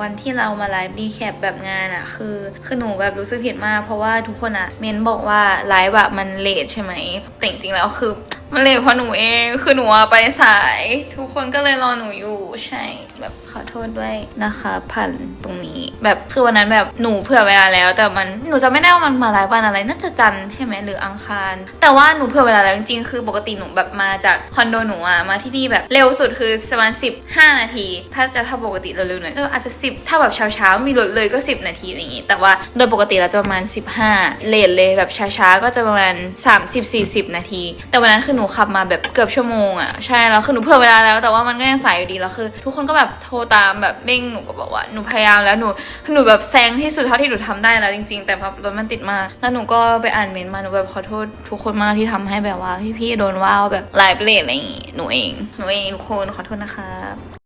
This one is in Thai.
วันที่เรามาไลฟ์รีแคปแบบงานอะคือคือหนูแบบรู้สึกผิดมากเพราะว่าทุกคนอะเมนบอกว่าไลฟ์แบบมันเลทใช่ไหมแต่จริงๆแล้วคือมันเลทเพราะหนูเองคือหนูไปสาย ทุกคนก็เลยรอหนูอยู่ใช่ แบบขอโทษด้วยนะคะพันตรงนี้ แบบคือวันนั้นแบบหนูเผื่อเวลาแล้ว แต่มันหนูจะไม่ได้ว่ามันมาไลฟ์วันอะไรน่าจะจันใช่ไหมหรืออังคาร แต่ว่าหนูเผื่อเวลาแล้วจริงๆคือปกติหนูแบบมาจากคอนโดหนูอะมาที่นี่แบบเร็วสุดคือประมาณ15 นาที ถ้าจะถ้าปกติเร็วๆหน่อยก็อาจจะ 10 ถ้าแบบเช้าๆมีรถเลยก็ 10 นาทีอะไรอย่างงี้ แต่ว่าโดยปกติเราจะประมาณ 15 เลทเลยแบบช้าๆก็จะประมาณ 30-40 นาที แต่วันนั้นคือหนูขับมาแบบเกือบชั่วโมงอะใช่แล้วคือหนูเผื่อเวลาแล้ว แต่ว่ามันก็ยังสายอยู่ดีแล้วคือ ทุกคนก็แบบโทรตามแบบเร่งหนูก็บอกว่าหนูพยายามแล้วหนูหนูแบบแซงที่สุดเท่าที่หนูทำได้แล้วจริงๆ แต่แบบรถมันติดมากแล้วหนูก็ไปอ่านเมนต์มาหนูแบบขอโทษทุกคนมากที่ทำให้แบบว่าพี่ๆโดนว่าแบบไลฟ์เลทอะไรอย่างงี้หนูเองหนูเองทุกคนขอโทษนะครับ